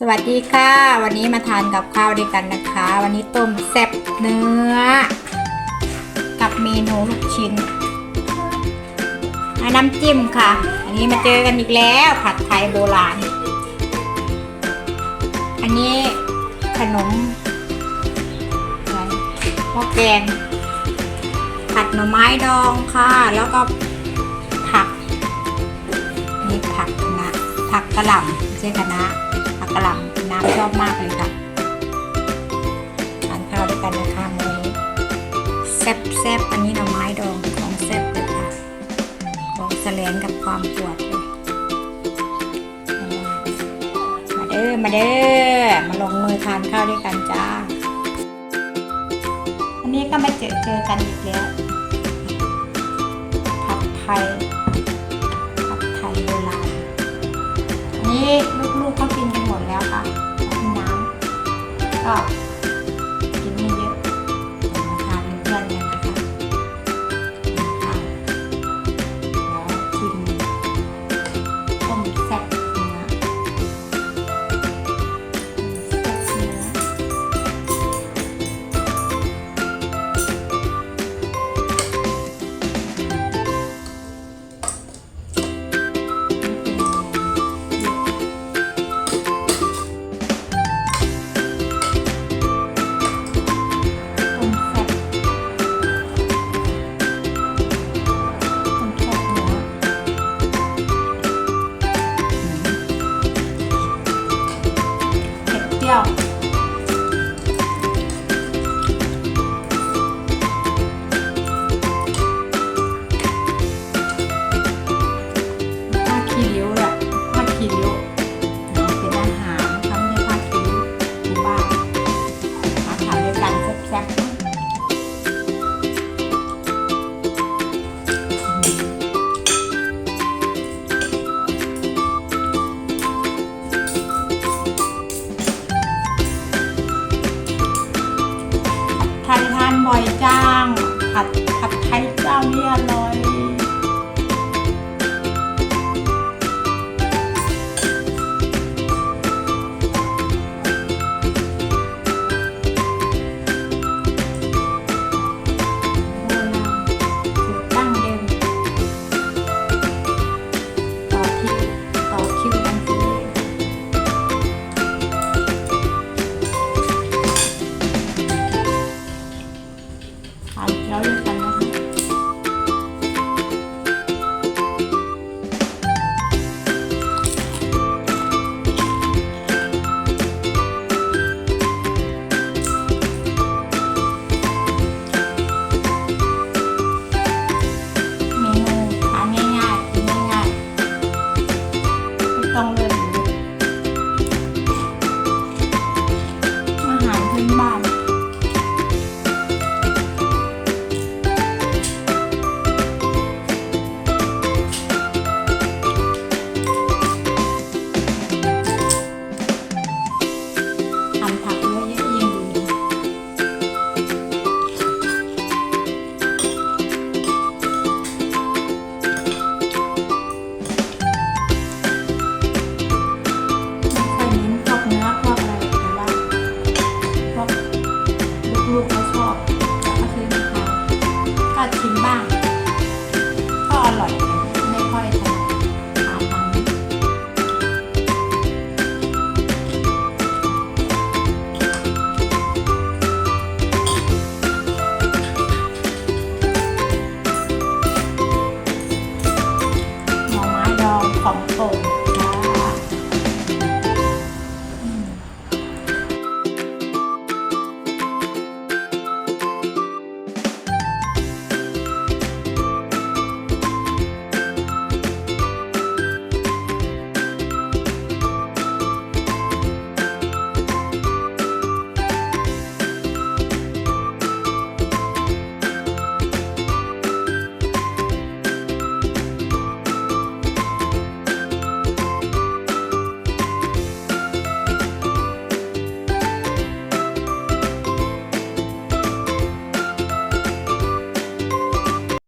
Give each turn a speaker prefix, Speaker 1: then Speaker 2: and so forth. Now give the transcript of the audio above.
Speaker 1: สวัสดีค่ะ วันนี้มาทานกับข้าวด้วยกันนะคะ วันนี้ต้มแซ่บเนื้อ กับเมนูลูกชิ้นน้ำจิ้มค่ะ อันนี้มาเจอกันอีกแล้วผัดไทยโบราณ อันนี้ขนมหม้อแกง ผัดหน่อไม้ดองค่ะ แล้วก็ผักนี่ผักคะน้าผักกระหล่ำไม่ใช่คะน้าผัก กะหล่ำน้ำชอบมากเลยค่ะทานข้าวด้วยกันนะคะมื้อนี้แซ่บแซ่บอันนี้หน่อไม้ดองของแซ่บเลยค่ะของแสลงกับความปวดเลยมาเด้อมาเด้อมาลงมือทานข้าวด้วยกันจ้า อันนี้ก็มาเจอเจอกันอีกแล้วผัดไทยผัดไทยโบราณอันนี้ลูกๆเขากิน แล้วค่ะน้ำก็ ลูกๆเขาชอบแล้วก็ซื้อมาทานก็ชิมบ้าง